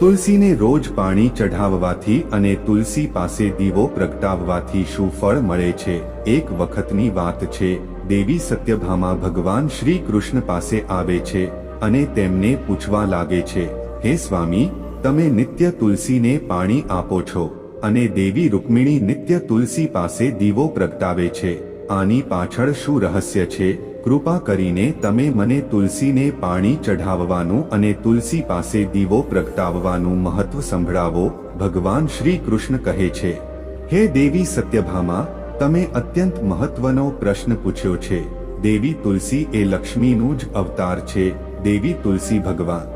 તુલસીને રોજ પાણી ચઢાવવાથી અને તુલસી પાસે દીવો પ્રગટાવવાથી શું ફળ મળે છે? એક વખતની વાત છે, દેવી સત્યભામા ભગવાન શ્રી કૃષ્ણ પાસે આવે છે અને તેમને પૂછવા લાગે છે, હે સ્વામી, તમે નિત્ય તુલસીને પાણી આપો છો અને દેવી રૂકમિણી નિત્ય તુલસી પાસે દીવો પ્રગટાવે છે. આની પાછળ શું રહસ્ય છે? કૃપા કરીને તમે મને તુલસીને પાણી ચઢાવવાનું અને તુલસી પાસે દીવો પ્રગટાવવાનું મહત્વ સંભળાવો, ભગવાન શ્રી કૃષ્ણ કહે છે. હે દેવી સત્યભામા, તમે અત્યંત મહત્વનો પ્રશ્ન પૂછ્યો છે. દેવી તુલસી એ લક્ષ્મીનું જ અવતાર છે. દેવી તુલસી ભગવાન.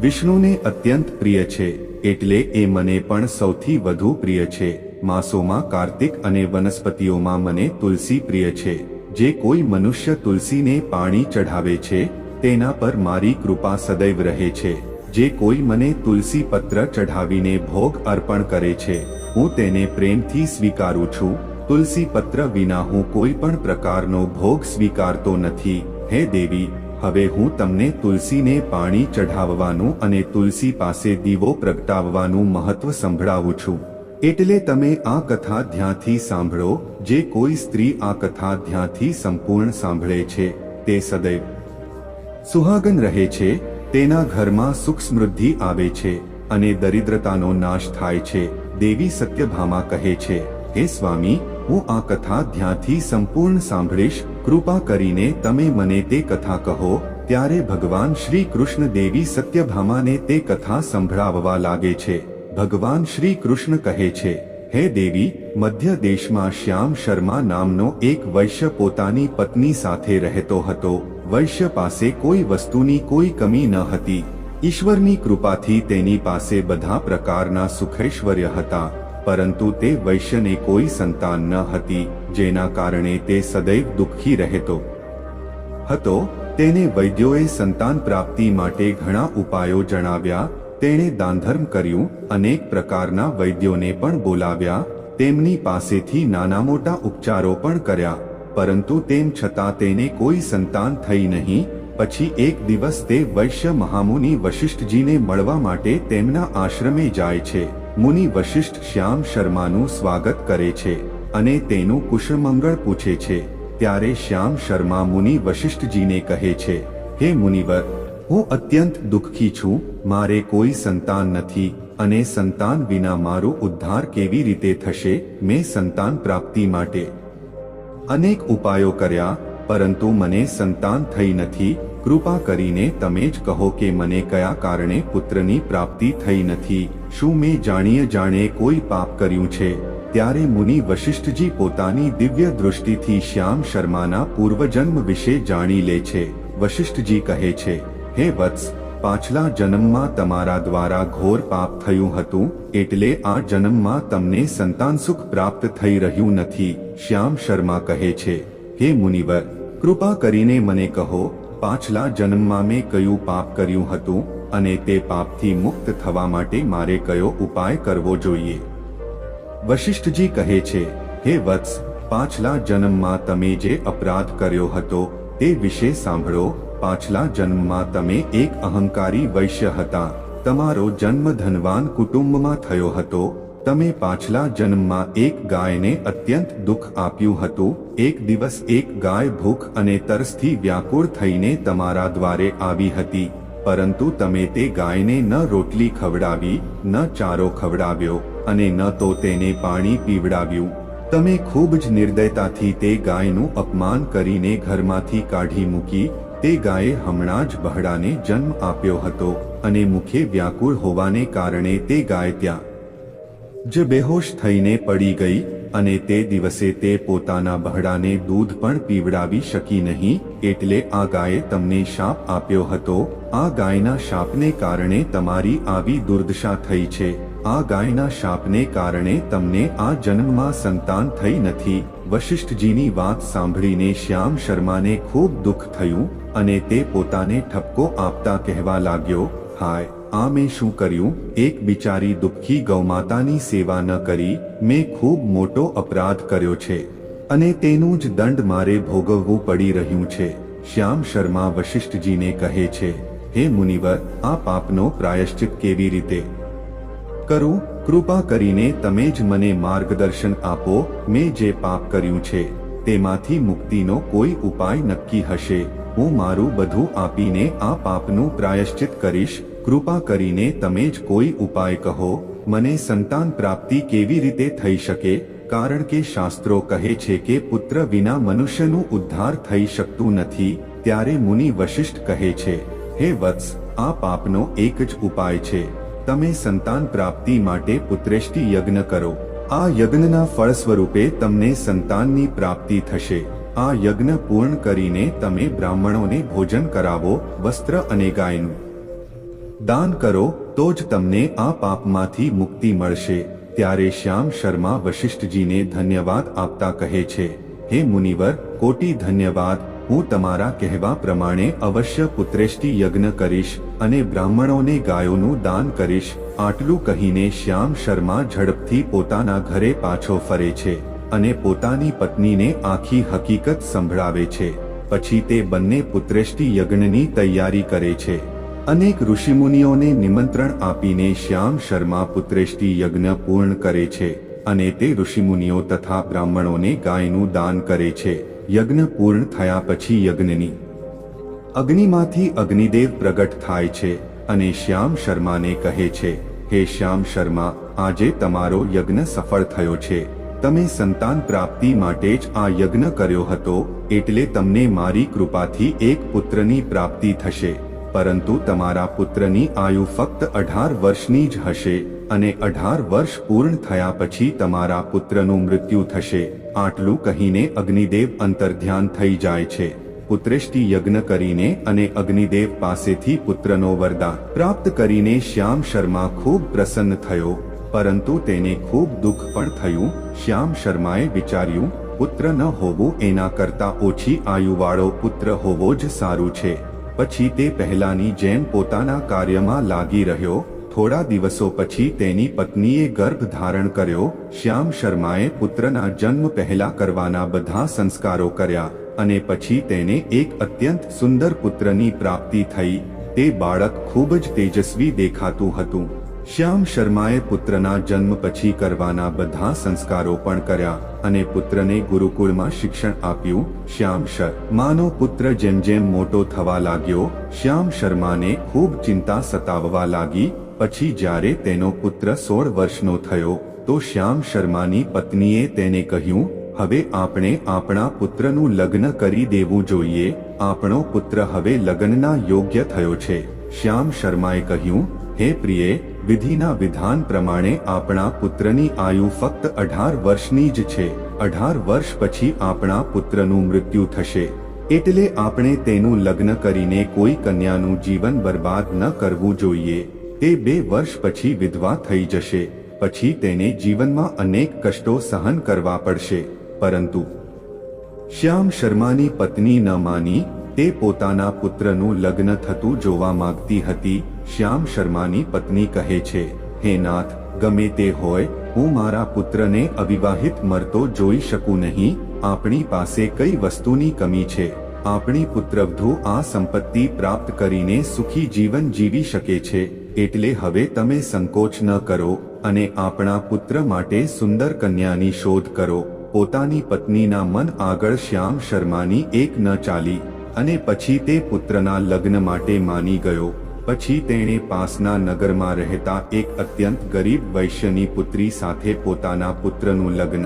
વિષ્ણુને અત્યંત પ્રિય છે, એટલે એ મને પણ સૌથી વધુ પ્રિય છે. માસોમાં કાર્તિક અને વનસ્પતિઓમાં મને તુલસી પ્રિય છે. જે કોઈ મનુષ્ય તુલસીને પાણી ચઢાવે છે, તેના પર મારી કૃપા સદૈવ રહે છે. જે કોઈ મને તુલસી પત્ર ચઢાવીને ભોગ અર્પણ કરે છે, હું તેને પ્રેમથી સ્વીકારું છું. તુલસી પત્ર વિના હું કોઈ પણ પ્રકારનો ભોગ સ્વીકારતો નથી. હે દેવી, હવે હું તમને તુલસીને પાણી ચઢાવવાનું અને તુલસી પાસે દીવો પ્રગટાવવાનું મહત્વ સંભળાવું છું. એટલે તમે આ કથા ધ્યાનથી સાંભળો, જે કોઈ સ્ત્રી આ કથા ધ્યાનથી સંપૂર્ણ સાંભળે છે, તે સદૈવ. સુહાગન રહે છે, તેના ઘરમાં સુખ સમૃદ્ધિ આવે છે, અને દરિદ્રતાનો નાશ થાય છે, દેવી સત્યભામા કહે છે, હે સ્વામી, હું આ કથા ધ્યાનથી સંપૂર્ણ સાંભળીશ, કૃપા કરીને તમે મને તે કથા કહો, ત્યારે ભગવાન શ્રી કૃષ્ણ દેવી સત્યભામાને તે કથા સંભળાવવા લાગે છે. ભગવાન શ્રી કૃષ્ણ કહે છે, હે દેવી, મધ્ય દેશમાં શ્યામ શર્મા નામનો એક વૈશ્ય પોતાની પત્ની સાથે રહેતો હતો. વૈશ્ય પાસે કોઈ વસ્તુની કોઈ કમી ન હતી. ઈશ્વરની કૃપાથી તેની પાસે બધા પ્રકારના સુખૈશ્વર્ય હતા, પરંતુ તે વૈશ્યને કોઈ સંતાન ન હતી, જેના કારણે તે સદૈવ દુઃખી રહેતો હતો. તેને વૈદ્યોએ સંતાન પ્રાપ્તિ માટે ઘણા ઉપાયો જણાવ્યા. તેણે દાનધર્મ કર્યું, અનેક પ્રકારના વૈદ્યોને પણ બોલાવ્યા, તેમની પાસેથી નાના મોટા ઉપચારો પણ કર્યા, પરંતુ તેમ છતાં તેને કોઈ સંતાન થઈ નહીં, પછી એક દિવસ તે વૈશ્ય મહામુનિ વશિષ્ઠજીને મળવા માટે તેમના આશ્રમે જાય છે. મુનિ વશિષ્ઠ શ્યામ શર્માનું સ્વાગત કરે છે અને તેનું કુશળમંગળ પૂછે છે. ત્યારે શ્યામ શર્મા મુનિ વશિષ્ઠજીને કહે છે, હે મુનિવર હું અત્યંત દુઃખી છું, મારે કોઈ સંતાન નથી અને સંતાન વિના મારો ઉદ્ધાર કેવી રીતે થશે, મેં સંતાન પ્રાપ્તિ માટે અનેક ઉપાયો કર્યા, પરંતુ મને સંતાન થઈ નથી, કૃપા કરીને તમે જ કહો કે મને કયા કારણે પુત્રની પ્રાપ્તિ થઈ નથી, શું મેં જાણીએ જાણે કોઈ પાપ કર્યું છે? ત્યારે મુનિ વશિષ્ઠજી પોતાની દિવ્ય દૃષ્ટિથી શ્યામ શર્માના પૂર્વજન્મ વિશે જાણી લે છે. વશિષ્ઠજી કહે છે હે વત્સ પાછલા જન્મમાં તમારા દ્વારા ઘોર પાપ થયું હતું, એટલે આ જન્મમાં તમને સંતાન સુખ પ્રાપ્ત થઈ રહ્યું નથી, શ્યામ શર્મા કહે છે. હે મુનિવર, કૃપા કરીને મને કહો, પાછલા જન્મમાં મેં કયું પાપ કર્યું હતું, અને તે પાપથી મુક્ત થવા માટે મારે કયો ઉપાય કરવો જોઈએ? વશિષ્ઠજી કહે છે, હે વત્સ, પાછલા જન્મમાં તમે જે અપરાધ કર્યો હતો, તે વિશે સાંભળો. પાછલા જન્મમાં તમે એક અહંકારી વૈશ્ય હતા. તમારો જન્મ ધનવાન કુટુંબમાં થયો હતો. તમે પાછલા જન્મમાં એક ગાયને અત્યંત દુઃખ આપ્યું હતું. એક દિવસ એક ગાય ભૂખ અને તરસથી વ્યાકુળ થઈને તમારા દ્વારે આવી હતી. પરંતુ તમે તે ગાયને ન રોટલી ખવડાવી, ન ચારો ખવડાવ્યો અને ન તો તેને પાણી પીવડાવ્યું. તમે ખૂબ જ નિર્દયતાથી તે ગાયનું અપમાન કરીને ઘરમાંથી કાઢી મૂકી તે ગાયે હમણાં જ બહડાને જન્મ આપ્યો હતો અને મુખે વ્યાકુળ હોવાને કારણે તે ગાય ત્યાં જ બેહોશ થઈને પડી ગઈ અને તે દિવસે તે પોતાના બહડાને દૂધ પણ પીવડાવી શકી નહીં એટલે આ ગાયે તમને શાપ આપ્યો હતો. આ ગાયના શાપને કારણે તમારી આવી દુર્દશા થઈ છે. આ ગાયના શાપને કારણે તમને આ જન્મમાં સંતાન થઈ નથી. વશિષ્ઠજીની વાત સાંભળીને શ્યામ શર્માને ખૂબ દુઃખ થયું અને તે પોતાને ઠપકો આપતા કહેવા લાગ્યો, હાય, આ મેં શું કર્યું? એક બિચારી દુઃખી ગૌમાતાની સેવા ન કરી, મેં ખૂબ મોટો અપરાધ કર્યો છે. અને તેનું જ દંડ મારે ભોગવવું પડી રહ્યું છે. શ્યામ શર્મા વશિષ્ઠજીને કહે છે, હે મુનિવર, આ પાપનો પ્રાયશ્ચિત કેવી રીતે કરું? કૃપા કરીને તમે જ મને માર્ગદર્શન આપો, મેં જે પાપ કર્યું છે, તેમાંથી મુક્તિનો કોઈ ઉપાય નક્કી હશે. હું મારું બધું આપીને આ પાપનું પ્રાયશ્ચિત કરીશ. કૃપા કરીને તમે જ કોઈ ઉપાય કહો, મને સંતાન પ્રાપ્તિ કેવી રીતે થઈ શકે? કારણ કે શાસ્ત્રો કહે છે કે પુત્ર વિના મનુષ્યનું ઉદ્ધાર થઈ શકતું નથી. ત્યારે મુનિ વશિષ્ઠ કહે છે, હે વત્સ, આ પાપનો એક જ ઉપાય છે. તમે સંતાન પ્રાપ્તિ માટે પુત્રેષ્ટિ યજ્ઞ કરો. આ યજ્ઞના ફળ સ્વરૂપે તમને સંતાનની પ્રાપ્તિ થશે. આ યજ્ઞ પૂર્ણ કરીને તમે બ્રાહ્મણોને ભોજન કરાવો, વસ્ત્ર અને ગાયનું. દાન કરો, તો જ તમને આ પાપમાંથી મુક્તિ મળશે. ત્યારે શ્યામ શર્મા વશિષ્ઠજીને ધન્યવાદ આપતા કહે છે. હે મુનિવર, કોટી ધન્યવાદ. હું તમારા કહેવા પ્રમાણે અવશ્ય પુત્રેષ્ટિ યજ્ઞ કરીશ અને બ્રાહ્મણોને ગાયોનું દાન કરીશ. આટલું કહીને શ્યામ શર્મા ઝડપથી પોતાના ઘરે પાછો ફરે છે અને પોતાની પત્નીને આખી હકીકત સંભળાવે છે. પછી તે બંને પુત્રેષ્ટિ યજ્ઞની તૈયારી કરે છે. અનેક ઋષિમુનિઓને નિમંત્રણ આપીને શ્યામ શર્મા પુત્રેષ્ટિ યજ્ઞ પૂર્ણ કરે છે અને તે ઋષિમુનિઓ તથા બ્રાહ્મણોને ગાયનું દાન કરે છે. યજ્ઞ પૂર્ણ થયા પછી યજ્ઞની. અગ્નિમાંથી અગ્નિદેવ પ્રગટ થાય છે અને શ્યામ શર્માને કહે છે, હે શ્યામ શર્મા, આજે તમારો યજ્ઞ સફળ થયો છે. તમે સંતાન પ્રાપ્તિ માટે જ આ યજ્ઞ કર્યો હતો, એટલે તમને મારી કૃપાથી એક પુત્રની પ્રાપ્તિ થશે. પરંતુ તમારા પુત્રની આયુ ફક્ત અઢાર વર્ષની જ હશે. અને અઢાર વર્ષ પૂર્ણ થયા પછી તમારા પુત્રનું મૃત્યુ થશે. આટલું કહીને અગ્નિદેવ અંતર્ધ્યાન થઈ જાય છે. પુત્રેષ્ટિ યજ્ઞ કરીને અને અગ્નિદેવ પાસેથી પુત્રનો વરદાન પ્રાપ્ત કરીને શ્યામ શર્મા ખૂબ પ્રસન્ન થયો. પરંતુ તેને ખૂબ દુઃખ પણ થયું. શ્યામ શર્માએ વિચાર્યું, પુત્ર ન હોવું એના કરતા ઓછી આયુવાળો પુત્ર હોવો જ સારું છે. પછી તે પહેલાની જેમ પોતાના કાર્યમાં લાગી રહ્યો. થોડા દિવસો પછી તેની પત્નીએ ગર્ભ ધારણ કર્યો. શ્યામ શર્માએ પુત્રના જન્મ પહેલા કરવાના બધા સંસ્કારો કર્યા અને પછી તેને એક અત્યંત સુંદર પુત્રની પ્રાપ્તિ થઈ. તે બાળક ખૂબ જ તેજસ્વી દેખાતું હતું. શ્યામ શર્માએ પુત્રના જન્મ પછી કરવાના બધા સંસ્કારો પણ કર્યા અને પુત્રને ગુરુકુળમાં શિક્ષણ આપ્યું. શ્યામ શર્માનો પુત્ર જેમ જેમ મોટો થવા લાગ્યો, શ્યામ શર્માને ખૂબ ચિંતા સતાવવા લાગી. પછી જ્યારે તેનો પુત્ર સોળ વર્ષનો થયો, તો શ્યામ શર્માની પત્નીએ તેને કહ્યું, હવે આપણે આપણા પુત્રનું લગ્ન કરી દેવું જોઈએ, આપણો પુત્ર હવે લગ્નના યોગ્ય થયો છે. શ્યામ શર્માએ કહ્યું, હે પ્રિયે, વિધિના વિધાન પ્રમાણે આપણા પુત્રની આયુ ફક્ત અઢાર વર્ષની જ છે. અઢાર વર્ષ પછી આપણા પુત્રનું મૃત્યુ થશે. એટલે આપણે તેનું લગ્ન કરીને કોઈ કન્યાનું જીવન બરબાદ ન કરવું જોઈએ. તે બે વર્ષ પછી વિધવા થઈ જશે. પછી તેને જીવનમાં અનેક કષ્ટો સહન કરવા પડશે. પરંતુ શ્યામ શર્માની પત્ની ન માની, તે પોતાના પુત્રનું લગ્ન થતું જોવા માંગતી હતી. શ્યામ શર્માની પત્ની કહે છે, હે નાથ, ગમે તે હોય, હું મારા પુત્રને અવિવાહિત મરતો જોઈ શકું નહીં. આપણી પાસે કઈ વસ્તુની કમી છે. આપણી પુત્રવધુ આ સંપત્તિ પ્રાપ્ત કરીને સુખી જીવન જીવી શકે છે. એટલે હવે તમે સંકોચ ન કરો અને આપણા પુત્ર માટે સુંદર કન્યાની શોધ કરો. પોતાની પત્નીના મન આગળ શ્યામ શર્માની એક ન ચાલી અને પછી તે પુત્રના લગ્ન માટે માની ગયો. પછી તેણે પાસના નગરમાં રહેતા એક અત્યંત ગરીબ વૈશ્યની પુત્રી સાથે પોતાના પુત્રનું લગ્ન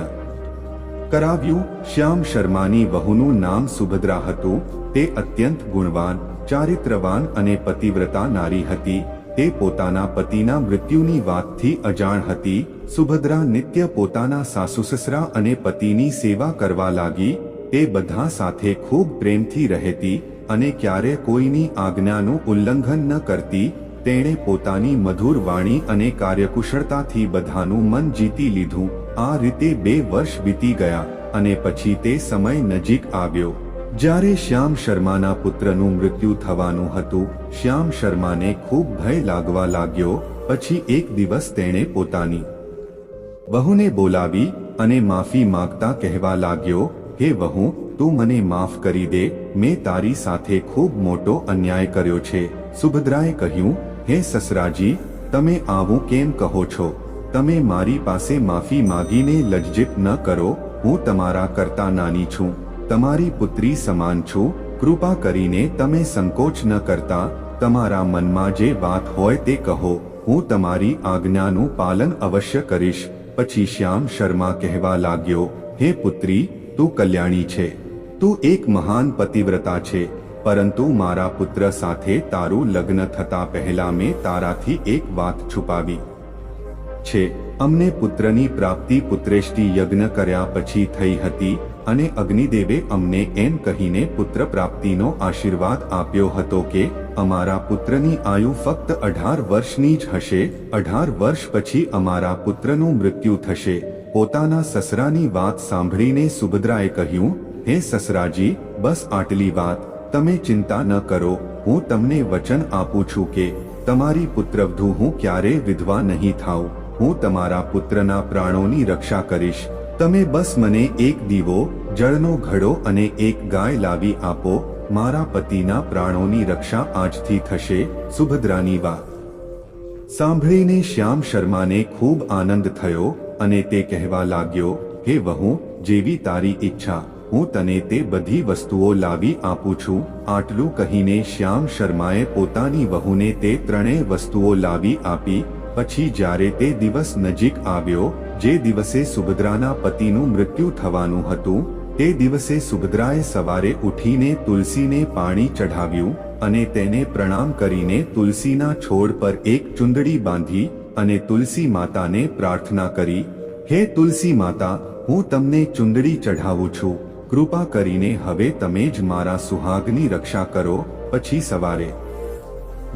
કરાવ્યું. શ્યામ શર્માની વહુનું નામ સુભદ્રા હતું. તે અત્યંત ગુણવાન, ચારિત્રવાન અને પતિવ્રતા નારી હતી. તે પોતાના પતિના મૃત્યુની વાતથી અજાણ હતી. સુભદ્રા નિત્ય પોતાના સાસુ સસરા અને પતિની સેવા કરવા લાગી. તે બધા સાથે ખૂબ પ્રેમથી રહેતી અને ક્યારે કોઈની આજ્ઞાનું ઉલ્લંઘન ન કરતી, તેણે પોતાની મધુર વાણી અને કાર્યકુશળતાથી બધાનું મન જીતી લીધું. આ રીતે બે વર્ષ વીતી ગયા અને પછી તે સમય નજીક આવ્યો. જ્યારે શ્યામ શર્માના પુત્રનું મૃત્યુ થવાનું હતું, શ્યામ શર્માને ખૂબ ભય લાગવા લાગ્યો, પછી એક દિવસ તેણે પોતાની વહુને બોલાવી અને માફી માંગતા કહેવા લાગ્યો, હે વહુ, તું મને માફ કરી દે, મેં તારી સાથે ખૂબ મોટો અન્યાય કર્યો છે. સુભદ્રાએ કહ્યું, હે સસરાજી, તમે આવું કેમ કહો છો? તમે મારી પાસે માફી માગીને લજ્જિત ન કરો, હું તમારા કરતા નાની છું. તમારી પુત્રી સમાન છું, કૃપા કરીને તમે સંકોચ ન કરતા, તમારા મનમાં જે વાત હોય તે કહો, હું તમારી આજ્ઞાનું પાલન અવશ્ય કરીશ. પછી શ્યામ શર્મા કહેવા લાગ્યો, હે પુત્રી, તું કલ્યાણી છે. તું એક મહાન પતિવ્રતા છે. પરંતુ મારા પુત્ર સાથે તારું લગ્ન થતા પહેલા મેં તારાથી એક વાત છુપાવી. છે, અમને પુત્રની પ્રાપ્તિ પુત્રેષ્ટિ યજ્ઞ કર્યા પછી થઈ હતી. અને અગ્નિદેવે અમને એમ કહીને પુત્ર પ્રાપ્તિનો આશીર્વાદ આપ્યો હતો કે, અમારા પુત્રની આયુ ફક્ત અઢાર વર્ષની જ હશે, અઢાર વર્ષ પછી અમારા પુત્રનું મૃત્યુ થશે. પોતાના સસરાની વાત સાંભળીને સુભદ્રાએ કહ્યું, હે સસરાજી, બસ આટલી વાત, તમે ચિંતા ન કરો, હું તમને વચન આપું છું કે, તમારી પુત્રવધુ હું ક્યારે વિધવા નહીં થાઉં. હું તમારા પુત્રના પ્રાણોની રક્ષા કરીશ તમે બસ મને એક દીવો, જળનો ઘડો અને એક ગાય લાવી આપો, મારા પતિના પ્રાણોની રક્ષા આજથી થશે, સુભદ્રાની વાત સાંભળીને શ્યામ શર્માને ખૂબ આનંદ થયો અને તે કહેવા લાગ્યો, હે વહુ, જેવી તારી ઈચ્છા, હું તને તે બધી વસ્તુઓ લાવી આપું છું. આટલું કહીને શ્યામ શર્માએ પોતાની વહુને તે ત્રણેય વસ્તુઓ લાવી આપી, પછી જ્યારે તે દિવસ નજીક આવ્યો જે દિવસે સુભદ્રાના પતિનું મૃત્યુ થવાનું હતું, તે દિવસે સુભદ્રાએ સવારે ઉઠીને તુલસીને પાણી ચઢાવ્યું અને તેને પ્રણામ કરીને તુલસીના છોડ પર એક ચુંદડી બાંધી અને તુલસી માતાને પ્રાર્થના કરી, હે તુલસી માતા, હું તમને ચુંદડી ચઢાવું છું. કૃપા કરીને હવે તમે જ મારા સુહાગની રક્ષા કરો. પછી સવારે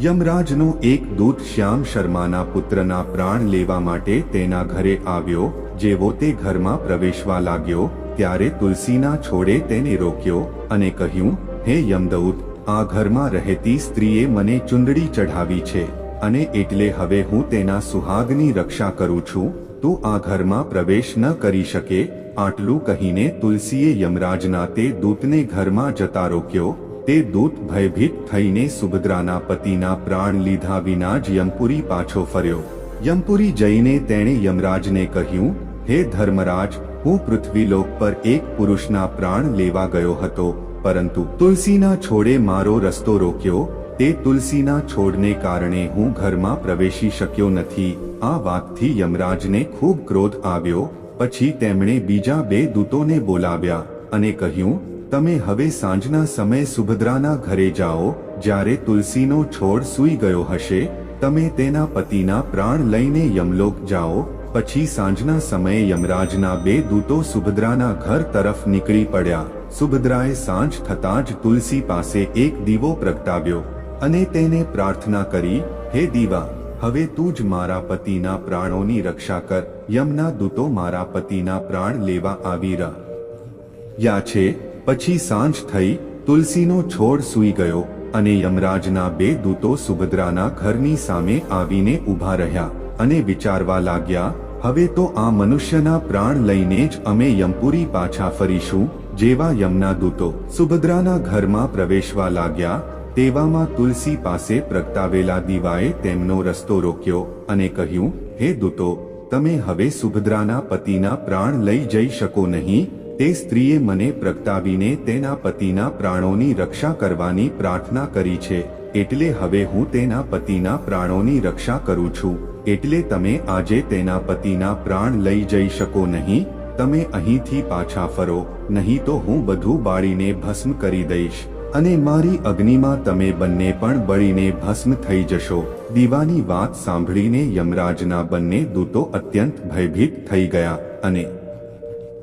યમરાજનો એક દૂત શ્યામ શર્માના પુત્રના પ્રાણ લેવા માટે તેના ઘરે આવ્યો. જેવો તે ઘરમાં પ્રવેશવા લાગ્યો, ત્યારે તુલસીના છોડે તેને રોક્યો અને કહ્યું, હે યમદૌત, આ ઘરમાં રહેતી સ્ત્રીએ મને ચુંદડી ચઢાવી છે અને એટલે હવે હું તેના સુહાગની રક્ષા કરું છું. તું આ ઘરમાં પ્રવેશ ન કરી શકે. આટલું કહીને તુલસીએ યમરાજના તે દૂતને ઘરમાં જતા રોક્યો. તે દૂત ભયભીત થઈને સુભદ્રાના પતિના પ્રાણ લીધા વિના જ યમપુરી પાછો ફર્યો. યમપુરી જઈને તેણે યમરાજને કહ્યું, હે ધર્મરાજ, હું પૃથ્વીલોક પર એક પુરુષના પ્રાણ લેવા ગયો હતો, પરંતુ તુલસીના છોડે મારો રસ્તો રોક્યો. તે તુલસીના છોડને કારણે હું ઘરમાં પ્રવેશી શક્યો નથી. આ વાતથી યમરાજને ખૂબ ક્રોધ આવ્યો. પછી તેમણે બીજા બે દૂતોને બોલાવ્યા અને કહ્યું તમે હવે સાંજના સમયે સુભદ્રાના ઘરે જાઓ, જ્યારે તુલસીનો છોડ સૂઈ ગયો હશે, તમે તેના પતિના પ્રાણ લઈને યમલોક જાઓ, પછી સાંજના સમયે યમરાજના બે દૂતો સુભદ્રાના ઘર તરફ નીકળી પડ્યા. સુભદ્રાએ સાંજ થતાં જ તુલસી પાસે એક દીવો પ્રગટાવ્યો અને તેને પ્રાર્થના કરી, હે દીવા, હવે તું જ મારા પતિના પ્રાણોની રક્ષા કર, યમના દૂતો મારા પતિના પ્રાણ લેવા આવી રહ્યા છે પછી સાંજ થઈ તુલસીનો છોડ સૂઈ ગયો અને યમરાજના બે દૂતો સુભદ્રાના ઘરની સામે આવીને ઊભા રહ્યા અને વિચારવા લાગ્યા, હવે તો આ મનુષ્યના પ્રાણ લઈને જ અમે યમપુરી પાછા ફરીશું, જેવા યમના દૂતો સુભદ્રાના ઘરમાં પ્રવેશવા લાગ્યા. તેવામાં તુલસી પાસે પ્રગટાવેલા દીવાએ તેમનો રસ્તો રોક્યો અને કહ્યું, હે દૂતો, તમે હવે સુભદ્રાના પતિના પ્રાણ લઈ જઈ શકો નહીં તે સ્ત્રીએ મને પ્રગટાવીને તેના પતિના પ્રાણોની રક્ષા કરવાની પ્રાર્થના કરી છે, એટલે હવે હું તેના પતિના પ્રાણોની રક્ષા કરું છું, એટલે તમે આજે તેના પતિના પ્રાણ લઈ જઈ શકો નહીં, તમે અહીંથી પાછા ફરો, નહીં તો હું બધું બાળીને ભસ્મ કરી દઈશ, અને મારી અગ્નિમાં તમે બંને પણ બળીને ભસ્મ થઈ જશો, દીવાની વાત સાંભળીને યમરાજના બંને દૂતો અત્યંત ભયભીત થઈ ગયા, અને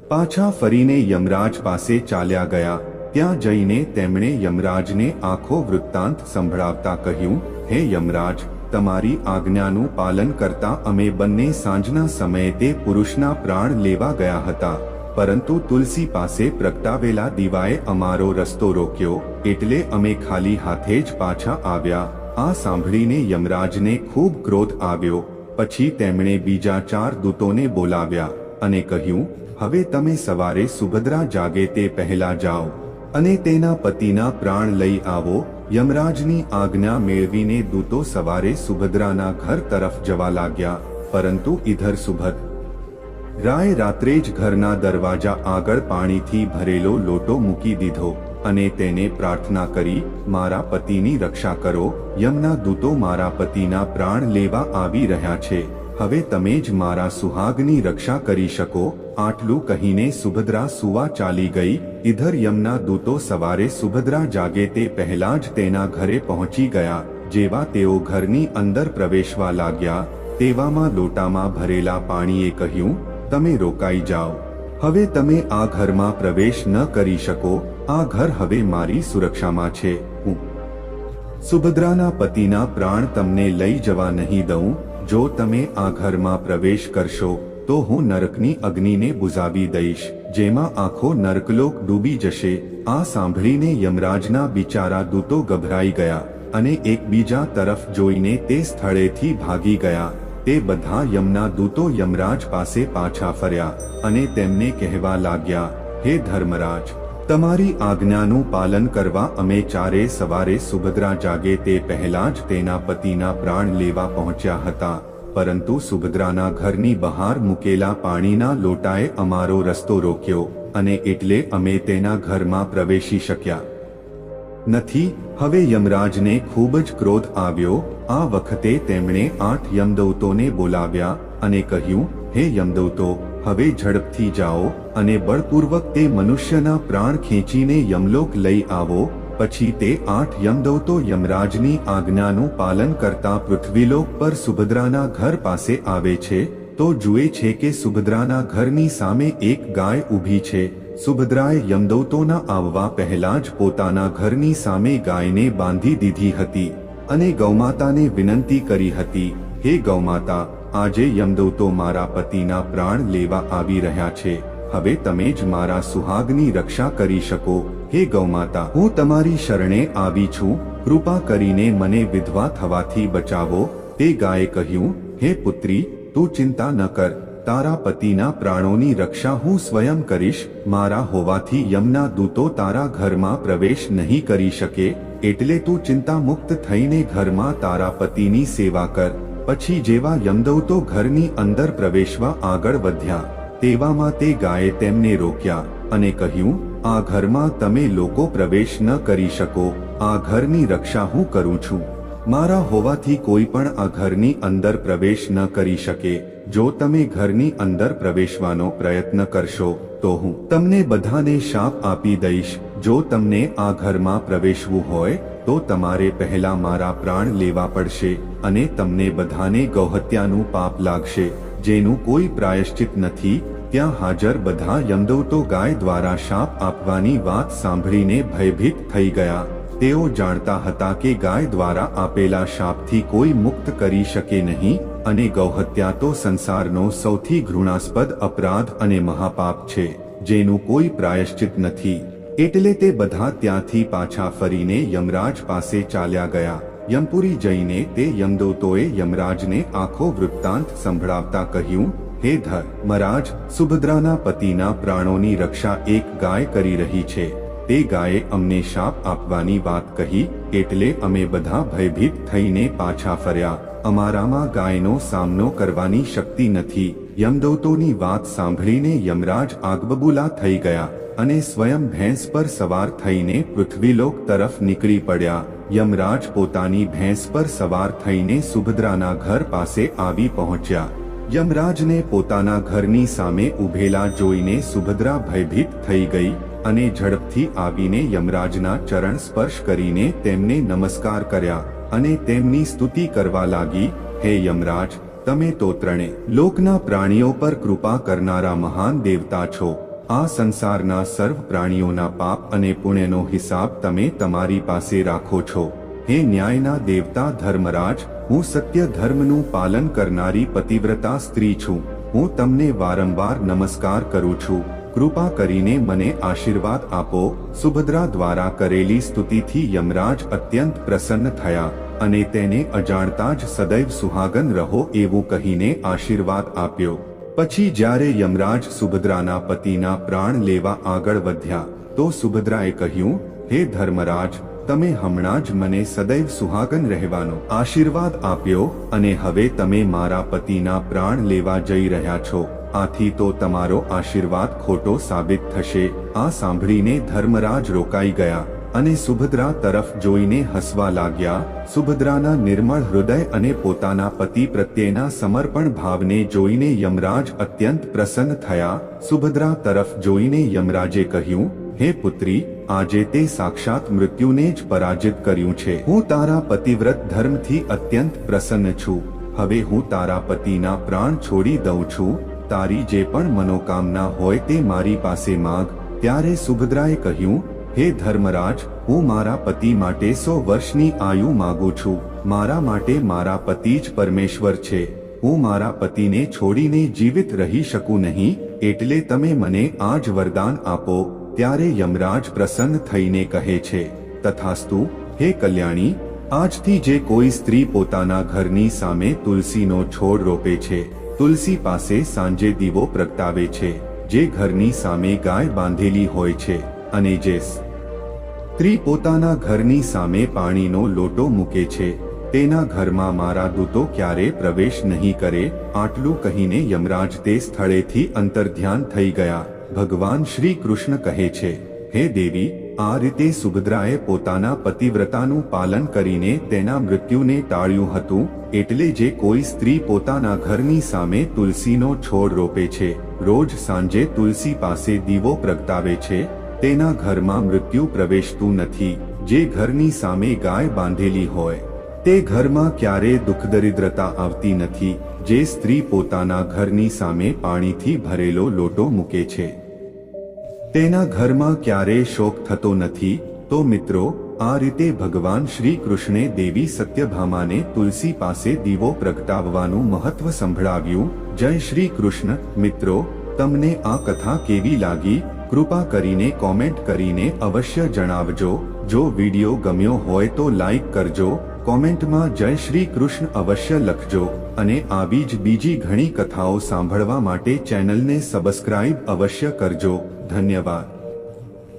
પાછા ફરીને યમરાજ પાસે ચાલ્યા ગયા. ત્યાં જઈને તેમણે યમરાજને આખો વૃત્તાંત સંભળાવતા કહ્યું, હે યમરાજ, તમારી આજ્ઞાનું પાલન કરતા અમે બંને સાંજના સમયે તે પુરુષના પ્રાણ લેવા ગયા હતા. પરંતુ તુલસી પાસે પ્રગટાવેલા દીવાએ અમારો રસ્તો રોક્યો, એટલે અમે ખાલી હાથે જ પાછા આવ્યા. આ સાંભળીને યમરાજને ખૂબ ક્રોધ આવ્યો. પછી તેમણે બીજા ચાર દૂતોને બોલાવ્યા અને કહ્યું હવે તમે સવારે સુભદ્રા જાગે તે પહેલા જાઓ અને તેના પતિના પ્રાણ લઈ આવો, યમરાજની આજ્ઞા મેળવીને દૂતો સવારે સુભદ્રાના ઘર તરફ જવા લાગ્યા, પરંતુ ઇધર સુભદ રાય રાત્રે જ ઘરના દરવાજા આગળ પાણીથી ભરેલો લોટો મૂકી દીધો અને તેને પ્રાર્થના કરી, મારા પતિની રક્ષા કરો, યમના દૂતો મારા પતિના પ્રાણ લેવા આવી રહ્યા છે. હવે તમે જ મારા સુહાગની રક્ષા કરી શકો. આટલું કહીને સુભદ્રા સુવા ચાલી ગઈ. ઇધર યમના દૂતો સવારે સુભદ્રા જાગે તે પહેલા જ તેના ઘરે પહોંચી ગયા. જેવા તેઓ ઘરની અંદર પ્રવેશવા લાગ્યા, તેવામાં લોટામાં ભરેલા પાણીએ કહ્યું, તમે રોકાઈ જાઓ. હવે તમે આ ઘરમાં પ્રવેશ ન કરી શકો. આ ઘર હવે મારી સુરક્ષામાં છે. હું. સુભદ્રાના પતિના પ્રાણ તમને લઈ જવા નહીં દઉં. જો તમે આ ઘરમાં પ્રવેશ કરશો, તો હું નરકની અગ્નિને બુઝાવી દઈશ, જેમાં આખો નરકલોક ડૂબી જશે. આ સાંભળીને યમરાજના બિચારા દૂતો ગભરાઈ ગયા અને એકબીજા તરફ જોઈને તે સ્થળેથી ભાગી ગયા. તે બધા યમના દૂતો યમરાજ પાસે પાછા ફર્યા અને તેમને કહેવા લાગ્યા, હે ધર્મરાજ તમારી આજ્ઞાનું પાલન કરવા અમે ચારે સવારે સુભદ્રા જાગે તે પહેલા જ તેના પતિના પ્રાણ લેવા પહોંચ્યા હતા. પરંતુ સુભદ્રાના ઘરની બહાર મૂકેલા પાણીના લોટાએ અમારો રસ્તો રોક્યો અને એટલે અમે તેના ઘરમાં પ્રવેશી શક્યા. નથી, હવે યમરાજને ખૂબ જ ક્રોધ આવ્યો. આ વખતે તેમણે આઠ યમદૌતોને બોલાવ્યા અને કહ્યું, હે યમદૌતો, હવે ઝડપથી જાઓ અને બળપૂર્વક તે મનુષ્યના પ્રાણ ખેંચીને યમલોક લઈ આવો, પછી તે આઠ યમદૌતો યમરાજની આજ્ઞાનું પાલન કરતા પૃથ્વીલોક પર સુભદ્રાના ઘર પાસે આવે છે, તો જુએ છે કે સુભદ્રાના ઘરની સામે એક ગાય ઊભી છે. સુભદ્રાએ યમદૌતોના આવવા પહેલા જ પોતાના ઘરની સામે ગાયને બાંધી દીધી હતી અને ગૌમાતાને વિનંતી કરી હતી, હે ગૌમાતા, આજે યમદૌતો મારા પતિના પ્રાણ લેવા આવી રહ્યા છે. હવે તમે જ મારા સુહાગની રક્ષા કરી શકો. હે ગૌમાતા, હું તમારી શરણે આવી છું. કૃપા કરીને મને વિધવા થવાથી બચાવો. તે ગાયે કહ્યું, હે પુત્રી, તું ચિંતા ન કર. તારા પતિના પ્રાણોની રક્ષા હું સ્વયં કરીશ. મારા હોવાથી યમના દૂતો તારા ઘરમાં પ્રવેશ નહીં કરી શકે, એટલે તું ચિંતા મુક્ત થઈને ઘરમાં તારા પતિની સેવા કર. પછી જેવા યમદૌતો ઘરની અંદર પ્રવેશવા આગળ વધ્યા. તેવામાં તે ગાયે તેમને રોક્યા અને કહ્યું, આ ઘરમાં તમે લોકો પ્રવેશ ન કરી શકો. આ ઘરની રક્ષા હું કરું છું. મારા હોવાથી કોઈ પણ આ ઘરની અંદર પ્રવેશ ન કરી શકે. જો તમે ઘરની અંદર પ્રવેશવાનો પ્રયત્ન કરશો, તો હું તમને બધાને શાપ આપી દઈશ. જો તમને આ ઘરમાં પ્રવેશવું હોય, તો તમારે પહેલા મારા પ્રાણ લેવા પડશે અને તમને બધાને ગૌહત્યાનું પાપ લાગશે, જેનું કોઈ પ્રાયશ્ચિત નથી ત્યાં હાજર બધા યમદૂતો ગાય દ્વારા શાપ આપવાની વાત સાંભળીને ભયભીત થઈ ગયા તેઓ જાણતા હતા કે ગાય દ્વારા આપેલા શાપથી કોઈ મુક્ત કરી શકે નહીં અને ગૌહત્યા તો સંસારનો સૌથી ઘૃણાસ્પદ અપરાધ અને મહાપાપ છે જેનું કોઈ પ્રાયશ્ચિત નથી એટલે તે બધા ત્યાંથી પાછા ફરીને યમરાજ પાસે ચાલ્યા ગયા યમપુરી જઈને તે યમદૂતોએ યમરાજને આખો વૃત્તાંત સંભળાવતા કહ્યું હે ધર્મરાજ સુભદ્રાના પતિના પ્રાણોની રક્ષા એક ગાય કરી રહી છે. તે ગાયે અમને શાપ આપવાની વાત કહી, એટલે અમે બધા ભયભીત થઈને પાછા ફર્યા. અમારામાં ગાયનો સામનો કરવાની શક્તિ નથી. યમદૂતોની વાત સાંભળીને યમરાજ આગબબૂલા થઈ ગયા અને સ્વયં ભેંસ પર સવાર થઈને પૃથ્વીલોક તરફ નીકળી પડ્યા. યમરાજ પોતાની ભેંસ પર સવાર થઈને સુભદ્રાના ઘર પાસે આવી પહોંચ્યા. યમરાજને પોતાના ઘરની સામે ઊભેલા જોઈને સુભદ્રા ભયભીત થઈ ગઈ અને ઝડપથી આવીને યમરાજના ચરણ સ્પર્શ કરીને તેમને નમસ્કાર કર્યા અને તેમની સ્તુતિ કરવા લાગી, હે યમરાજ, તમે તો ત્રણે લોકના પ્રાણીઓ પર કૃપા કરનારા મહાન દેવતા છો. આ સંસારના સર્વ પ્રાણીઓના પાપ અને પુણ્યનો હિસાબ તમે તમારી પાસે રાખો છો. હે ન્યાયના દેવતા ધર્મરાજ, હું સત્ય ધર્મનું પાલન કરનારી પતિવ્રતા સ્ત્રી છું. હું તમને વારંવાર નમસ્કાર કરું છું. કૃપા કરીને મને આશીર્વાદ આપો. સુભદ્રા દ્વારા કરેલી સ્તુતિથી યમરાજ અત્યંત પ્રસન્ન થયા અને તેને અજાણતા જ સદૈવ સુહાગન રહો એવું કહીને આશીર્વાદ આપ્યો. પછી જ્યારે યમરાજ સુભદ્રાના પતિના પ્રાણ લેવા આગળ વધ્યા, તો સુભદ્રાએ કહ્યું, હે ધર્મરાજ તમે હમણાં જ મને સદૈવ સુહાગન રહેવાનો આશીર્વાદ આપ્યો અને હવે તમે મારા પતિના પ્રાણ લેવા જઈ રહ્યા છો. આથી તો તમારો આશીર્વાદ ખોટો સાબિત થશે. આ સાંભળીને ધર્મરાજ રોકાઈ ગયા અને સુભદ્રા તરફ જોઈને હસવા લાગ્યા. સુભદ્રાના નિર્મળ હૃદય અને પોતાના પતિ પ્રત્યેના સમર્પણ ભાવને જોઈને યમરાજ અત્યંત પ્રસન્ન થયા. સુભદ્રા તરફ જોઈને યમરાજે કહ્યું હે પુત્રી, આજે તે સાક્ષાત મૃત્યુને જ પરાજિત કર્યું છે. હું તારા પતિવ્રત ધર્મથી અત્યંત પ્રસન્ન છું. હવે હું તારા પતિના પ્રાણ છોડી દઉં છું. તારી જે પણ મનોકામના હોય તે મારી પાસે માગ. ત્યારે સુભદ્રાએ કહ્યું, હે ધર્મરાજ, હું મારા પતિ માટે સો વર્ષની આયુ માગું છું. મારા માટે મારા પતિ જ પરમેશ્વર છે. હું મારા પતિને છોડીને જીવિત રહી શકું નહીં, એટલે તમે મને આ જ વરદાન આપો. ત્યારે યમરાજ પ્રસન્ન થઈને કહે છે, તથાસ્તુ, હે કલ્યાણી, આજથી જે કોઈ સ્ત્રી પોતાના ઘરની સામે તુલસીનો છોડ રોપે છે, તુલસી પાસે સાંજે દીવો પ્રગટાવે છે, જે ઘરની સામે ગાય બાંધેલી હોય છે, અને જે સ્ત્રી પોતાના ઘરની સામે પાણીનો લોટો મૂકે છે, તેના ઘરમાં મારા દૂતો ક્યારે પ્રવેશ નહીં કરે? આટલું કહીને યમરાજ તે સ્થળેથી અંતર્ધ્યાન થઈ ગયા. ભગવાન શ્રી કૃષ્ણ કહે છે, હે દેવી, આ રીતે સુભદ્રાએ પોતાના પતિવ્રતાનું પાલન કરીને તેના મૃત્યુને ટાળ્યું હતું, એટલે જે કોઈ સ્ત્રી પોતાના ઘરની સામે તુલસીનો છોડ રોપે છે, રોજ સાંજે તુલસી પાસે દીવો પ્રગટાવે છે, તેના ઘરમાં મૃત્યુ પ્રવેશતું નથી, જે ઘરની સામે ગાય બાંધેલી હોય. તે ઘરમાં ક્યારે દુઃખદરિદ્રતા આવતી નથી, જે સ્ત્રી પોતાના ઘરની સામે પાણીથી ભરેલો લોટો મૂકે છે. તેના ઘરમાં ક્યારે શોક થતો નથી, તો મિત્રો, આ રીતે ભગવાન શ્રી કૃષ્ણે દેવી સત્યભામાને તુલસી પાસે દીવો પ્રગટાવવાનું મહત્વ સંભળાવ્યું. જય શ્રી કૃષ્ણ મિત્રો, તમને આ કથા કેવી લાગી? કૃપા કરીને કોમેન્ટ કરીને અવશ્ય જણાવજો. જો વીડિયો ગમ્યો હોય તો લાઈક કરજો કોમેન્ટમાં જય શ્રી કૃષ્ણ અવશ્ય લખજો અને આવી જ બીજી ઘણી કથાઓ સાંભળવા માટે ચેનલને સબસ્ક્રાઇબ અવશ્ય કરજો. ધન્યવાદ.